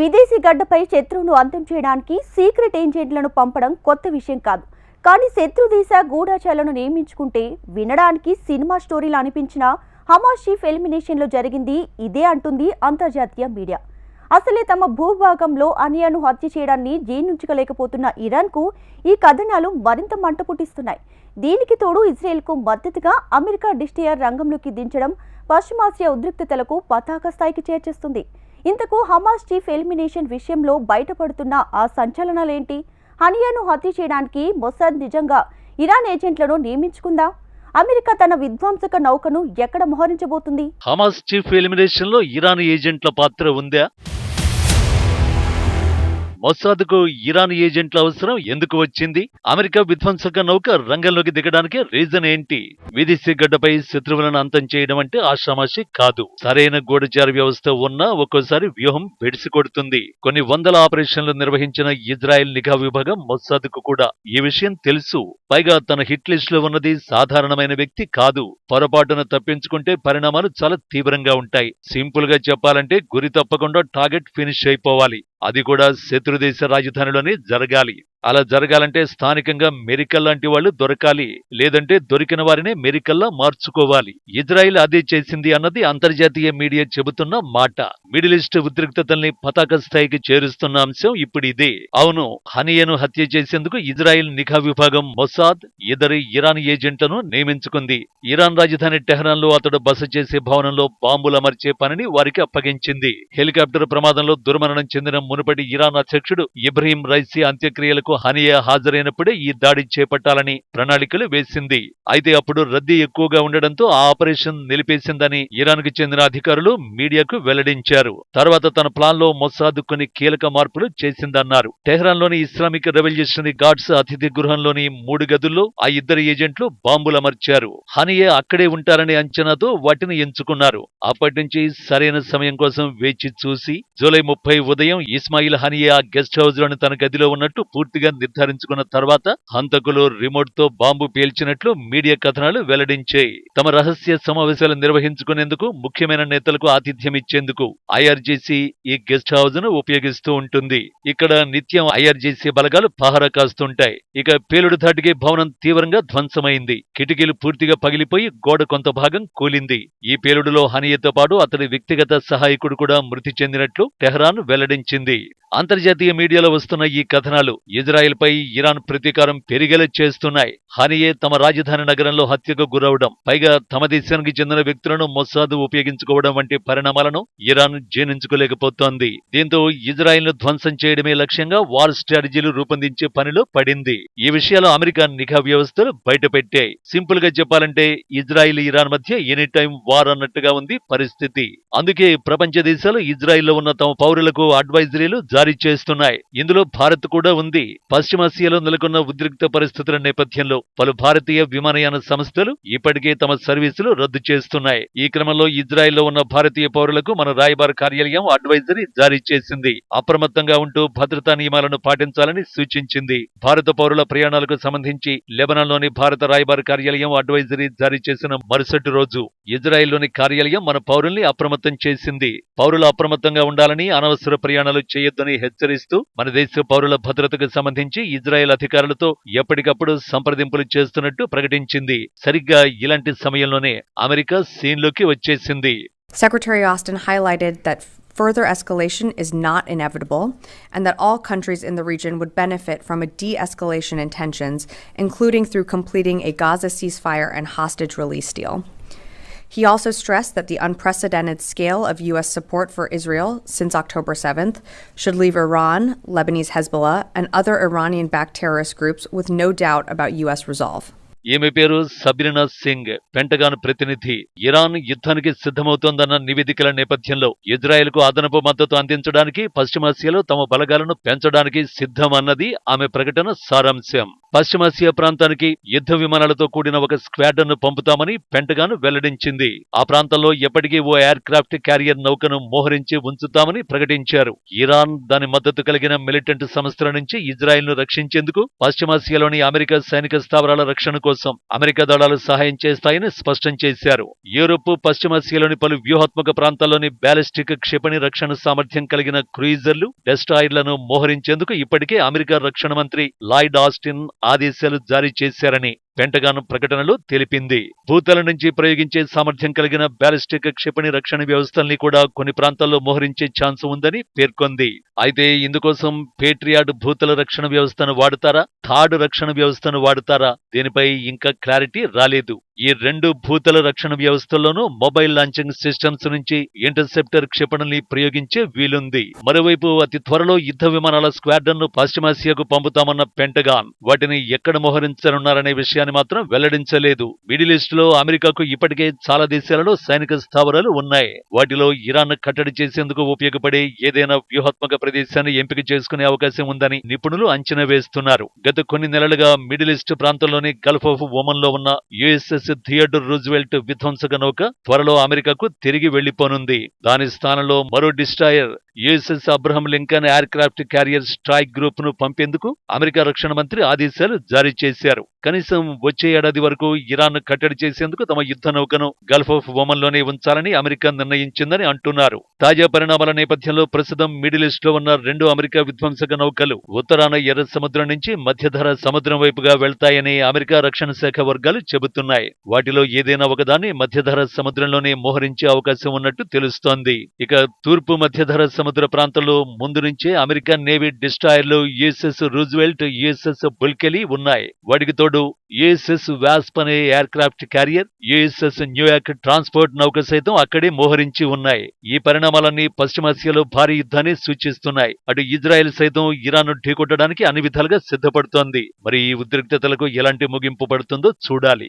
విదేశీ గడ్డపై శత్రువును అంతం చేయడానికి సీక్రెట్ ఏజెంట్లను పంపడం కొత్త విషయం కాదు. కానీ శత్రు దేశ గూఢాచారులను నియమించుకుంటే వినడానికి సినిమా స్టోరీలు అనిపించిన హమాస్ చీఫ్ ఎలిమినేషన్లో జరిగింది ఇదే అంటుంది అంతర్జాతీయ మీడియా. అసలే తమ భూభాగంలో అనియాను హత్య చేయడాన్ని జీర్ణించుకోలేకపోతున్న ఇరాన్కు ఈ కథనాలు మరింత మంట పుట్టిస్తున్నాయి. దీనికి తోడు ఇజ్రాయెల్కు మద్దతుగా అమెరికా డిస్టియర్ రంగంలోకి దించడం పశ్చిమాసియా ఉద్రిక్తతలకు పతాక స్థాయికి చేర్చేస్తుంది. ఇంతకు హమాస్ చీఫ్ ఎలిమినేషన్ విషయంలో బయటపడుతున్న ఆ సంచలనాలేంటి? హనియాను హత్య చేయడానికి మొసాద్ నిజంగా ఇరాన్ ఏజెంట్లను నియమించుకుందా? అమెరికా తన విధ్వంసక నౌకను ఎక్కడ మోహరించబోతుంది? హమాస్ చీఫ్ ఎలిమినేషన్లో ఇరాన్ ఏజెంట్ల పాత్ర ఉందా? మొసాద్కు ఇరాన్ ఏజెంట్ల అవసరం ఎందుకు వచ్చింది? అమెరికా విధ్వంసక నౌక రంగంలోకి దిగడానికి రీజన్ ఏంటి? విదేశీ గడ్డపై శత్రువులను అంతం చేయడం అంటే ఆషామాషి కాదు. సరైన గూఢచార వ్యవస్థ ఉన్నా ఒక్కోసారి వ్యూహం బెడిసి కొడుతుంది కొన్ని వందల ఆపరేషన్లు నిర్వహించిన ఇజ్రాయెల్ నిఘా విభాగం మొసాద్కు కూడా. ఈ విషయం తెలుసు. పైగా తన హిట్ లిస్ట్లో ఉన్నది సాధారణమైన వ్యక్తి కాదు. పొరపాటున తప్పించుకుంటే పరిణామాలు చాలా తీవ్రంగా ఉంటాయి. సింపుల్గా చెప్పాలంటే గురి తప్పకుండా టార్గెట్ ఫినిష్ అయిపోవాలి. అది కూడా శత్రుదేశ రాజధానిలోనే జరగాలి. అలా జరగాలంటే స్థానికంగా మెరికల్ లాంటి వాళ్ళు దొరకాలి లేదంటే దొరికిన వారినే మెరికల్లా మార్చుకోవాలి. ఇజ్రాయిల్ అదే చేసింది అన్నది అంతర్జాతీయ మీడియా చెబుతున్న మాట. మిడిల్ ఈస్ట్ ఉద్రిక్తతల్ని పతాక స్థాయికి చేరుస్తున్న అంశం ఇప్పుడు ఇదే. అవును హనియను హత్య చేసేందుకు ఇజ్రాయిల్ నిఘా విభాగం మొసాద్ ఇద్దరి ఇరాన్ ఏజెంట్లను నియమించుకుంది. ఇరాన్ రాజధాని టెహరాన్లో అతడు బస చేసే భవనంలో బాంబులు అమర్చే పనిని వారికి అప్పగించింది. హెలికాప్టర్ ప్రమాదంలో దుర్మరణం చెందిన మునుపటి ఇరాన్ అధ్యక్షుడు ఇబ్రహీం రైసీ అంత్యక్రియలకు హనియా హాజరైనప్పుడే ఈ దాడి చేపట్టాలని ప్రణాళికలు వేసింది. అయితే అప్పుడు రద్దీ ఎక్కువగా ఉండడంతో ఆ ఆపరేషన్ నిలిపేసిందని ఇరాన్కు చెందిన అధికారులు మీడియాకు వెల్లడించారు. తర్వాత తన ప్లాన్లో మొసాద్ కొన్ని కీలక మార్పులు చేసిందన్నారు. టెహ్రాన్లోని ఇస్లామిక్ రెవల్యూషనరీ గార్డ్స్ అతిథి గృహంలోని మూడు గదుల్లో ఆ ఇద్దరు ఏజెంట్లు బాంబులు అమర్చారు. హనియే అక్కడే ఉంటారనే అంచనాతో వాటిని ఎంచుకున్నారు. అప్పటి నుంచి సరైన సమయం కోసం వేచి చూసి జూలై ముప్పై ఉదయం ఇస్మాయిల్ హనియా గెస్ట్ హౌస్లోని తన గదిలో ఉన్నట్టు పూర్తిగా నిర్ధారించుకున్న తర్వాత హంతకులు రిమోట్తో బాంబు పేల్చినట్లు మీడియా కథనాలు వెల్లడించాయి. తమ రహస్య సమావేశాలు నిర్వహించుకునేందుకు ముఖ్యమైన నేతలకు ఆతిథ్యం ఇచ్చేందుకు ఐఆర్జీసీ ఈ గెస్ట్ హౌస్ను ఉపయోగిస్తూ ఉంటుంది. ఇక్కడ నిత్యం ఐఆర్జీసీ బలగాలు పహరా కాస్తుంటాయి. ఇక పేలుడు ధాటికి భవనం తీవ్రంగా ధ్వంసమైంది. కిటికీలు పూర్తిగా పగిలిపోయి గోడ కొంత భాగం కూలింది. ఈ పేలుడులో హనియతో పాటు అతడి వ్యక్తిగత సహాయకుడు కూడా మృతి చెందినట్లు టెహ్రాన్ వెల్లడించింది. అంతర్జాతీయ మీడియాలో వస్తున్న ఈ కథనాలు ఇజ్రాయెల్పై ఇరాన్ ప్రతీకారం పెరిగేలా చేస్తున్నాయి. హనియే తమ రాజధాని నగరంలో హత్యకు గురవడం పైగా తమ దేశానికి చెందిన వ్యక్తులను మొసాద్ ఉపయోగించుకోవడం వంటి పరిణామాలను ఇరాన్ జీర్ణించుకోలేకపోతోంది. దీంతో ఇజ్రాయెల్ను ధ్వంసం చేయడమే లక్ష్యంగా వార్ స్ట్రాటజీలు రూపొందించే పనిలో పడింది. ఈ విషయాలు అమెరికా నిఘా వ్యవస్థలు బయటపెట్టాయి. సింపుల్గా చెప్పాలంటే ఇజ్రాయిల్ ఇరాన్ మధ్య ఎనీ టైం వార్ అన్నట్టుగా ఉంది పరిస్థితి. అందుకే ప్రపంచ దేశాలు ఇజ్రాయిల్లో ఉన్న తమ పౌరులకు అడ్వైజరీలు జారీ చేస్తున్నాయి. ఇందులో భారత్ కూడా ఉంది. పశ్చిమాసియాలో నెలకొన్న ఉద్రిక్త పరిస్థితుల నేపథ్యంలో పలు భారతీయ విమానయాన సంస్థలు ఇప్పటికే తమ సర్వీసులు రద్దు చేస్తున్నాయి. ఈ క్రమంలో ఇజ్రాయెల్లో ఉన్న భారతీయ పౌరులకు మన రాయబార కార్యాలయం అడ్వైజరీ జారీ చేసింది. అప్రమత్తంగా ఉంటూ భద్రతా నియమాలను పాటించాలని సూచించింది. భారత పౌరుల ప్రయాణాలకు సంబంధించి లెబనాన్లోని భారత రాయబార కార్యాలయం అడ్వైజరీ జారీ చేసిన మరుసటి రోజు ఇజ్రాయెల్లోని కార్యాలయం మన పౌరుల్ని అప్రమత్తం చేసింది. పౌరులు అప్రమత్తంగా ఉండాలని అనవసర ప్రయాణాలు చేయొద్దని హెచ్చరిస్తూ మన దేశ పౌరుల భద్రతకు సంబంధించి ఇజ్రాయెల్ అధికారులతో ఎప్పటికప్పుడు సంప్రదింపులు చేస్తున్నట్టు ప్రకటించింది సరిగ్గా ఇలాంటి సమయంలోనే అమెరికా సీన్లోకి వచ్చేసింది Secretary Austin highlighted that further escalation is not inevitable and that all countries in the region would benefit from a de escalation in tensions, including through completing a Gaza ceasefire and hostage release deal. He also stressed that the unprecedented scale of U.S. support for Israel since October 7th should leave Iran, Lebanese Hezbollah, and other Iranian backed terrorist groups with no doubt about U.S. resolve. ఈమె పేరు Sabrina Singh. Pentagon ప్రతినిధి. Iran యుద్ధానికి సిద్ధమవుతోందన్న నివేదికల నేపథ్యంలో ఇజ్రాయెల్కు అదనపు మద్దతు అందించడానికి పశ్చిమాసియాలో తమ బలగాలను పెంచడానికి సిద్ధం అన్నది ఆమె ప్రకటన సారాంశం. పశ్చిమాసియా ప్రాంతానికి యుద్ధ విమానాలతో కూడిన ఒక స్క్వాడ్రన్ను పంపుతామని పెంటగాన్ వెల్లడించింది. ఆ ప్రాంతంలో ఎప్పటికీ ఓ ఎయిర్ క్రాఫ్ట్ క్యారియర్ నౌకను మోహరించి ఉంచుతామని ప్రకటించారు. ఇరాన్ దాని మద్దతు కలిగిన మిలిటెంట్ సంస్థల నుంచి ఇజ్రాయెల్ను రక్షించేందుకు పశ్చిమాసియాలోని అమెరికా సైనిక స్థావరాల రక్షణకు కోసం అమెరికా దళాలు సహాయం చేస్తాయని స్పష్టం చేశారు. యూరోప్ పశ్చిమాసియాలోని పలు వ్యూహాత్మక ప్రాంతాల్లోని బ్యాలిస్టిక్ క్షిపణి రక్షణ సామర్థ్యం కలిగిన క్రూయిజర్లు డెస్ట్రాయిర్లను మోహరించేందుకు ఇప్పటికే అమెరికా రక్షణ మంత్రి లాయిడ్ ఆస్టిన్ ఆదేశాలు జారీ చేశారని పెంటగాన్ ప్రకటనలో తెలిపింది. భూతల నుంచి ప్రయోగించే సామర్థ్యం కలిగిన బ్యాలిస్టిక్ క్షిపణి రక్షణ వ్యవస్థల్ని కూడా కొన్ని ప్రాంతాల్లో మోహరించే ఛాన్స్ ఉందని పేర్కొంది. అయితే ఇందుకోసం పేట్రియాడ్ భూతల రక్షణ వ్యవస్థను వాడతారా? థాడ్ రక్షణ వ్యవస్థను వాడతారా? దీనిపై ఇంకా క్లారిటీ రాలేదు. ఈ రెండు భూతల రక్షణ వ్యవస్థల్లోనూ మొబైల్ లాంచింగ్ సిస్టమ్స్ నుంచి ఇంటర్సెప్టర్ క్షిపణుల్ని ప్రయోగించే వీలుంది. మరోవైపు అతి త్వరలో యుద్ధ విమానాల స్క్వాడ్రన్ను పశ్చిమాసియాకు పంపుతామన్న పెంటగాన్ వాటిని ఎక్కడ మోహరించనున్నారనే విషయాన్ని మాత్రం వెల్లడించలేదు. మిడిల్ ఈస్ట్లో అమెరికాకు ఇప్పటికే చాలా దేశాలలో సైనిక స్థావరాలు ఉన్నాయి. వాటిలో ఇరాన్ కట్టడి చేసేందుకు ఉపయోగపడే ఏదైనా వ్యూహాత్మక ప్రదేశాన్ని ఎంపిక చేసుకునే అవకాశం ఉందని నిపుణులు అంచనా వేస్తున్నారు. గత కొన్ని నెలలుగా మిడిల్ ఈస్ట్ ప్రాంతంలోని గల్ఫ్ ఆఫ్ ఒమన్లో ఉన్న యుఎస్ఎస్ థియేటర్ రూజ్వెల్ట్ విధ్వంసక నౌక త్వరలో అమెరికాకు తిరిగి వెళ్ళిపోనుంది దాని స్థానంలో మరో destroyer USS Abraham Lincoln aircraft carrier strike గ్రూప్ను పంపేందుకు అమెరికా రక్షణ మంత్రి ఆదేశాలు జారీ చేశారు. కనీసం వచ్చే ఏడాది వరకు ఇరాన్ కట్టడి చేసేందుకు తమ యుద్ధ నౌకను గల్ఫ్ ఆఫ్ ఒమన్లోనే ఉంచాలని అమెరికా నిర్ణయించిందని అంటున్నారు. తాజా పరిణామాల నేపథ్యంలో ప్రస్తుతం మిడిల్ ఈస్ట్లో ఉన్న రెండు అమెరికా విధ్వంసక నౌకలు ఉత్తరాన ఎర్ర సముద్రం నుంచి మధ్యధర సముద్రం వైపుగా వెళ్తాయని అమెరికా రక్షణ శాఖ వర్గాలు చెబుతున్నాయి. వాటిలో ఏదైనా ఒకదాన్ని మధ్యధర సముద్రంలోనే మోహరించే అవకాశం ఉన్నట్టు తెలుస్తోంది. ఇక తూర్పు మధ్యధర సముద్ర ప్రాంతంలో ముందు నుంచే అమెరికన్ నేవీ డిస్ట్రాయర్లు యుఎస్ఎస్ రూజ్వెల్ట్ యుఎస్ఎస్ బుల్కెలీ ఉన్నాయి. వాటికి తోడు యుఎస్ఎస్ వ్యాస్ప్ అనే aircraft carrier USS New York transport నౌక సైతం అక్కడే మోహరించి ఉన్నాయి. ఈ పరిణామాలన్నీ పశ్చిమాసియాలో భారీ యుద్ధాన్ని సూచిస్తున్నాయి. అటు ఇజ్రాయెల్ సైతం ఇరాన్ ఢీకొట్టడానికి అన్ని విధాలుగా సిద్ధపడుతోంది. మరి ఈ ఉద్రిక్తతలకు ఎలాంటి ముగింపు పడుతుందో చూడాలి.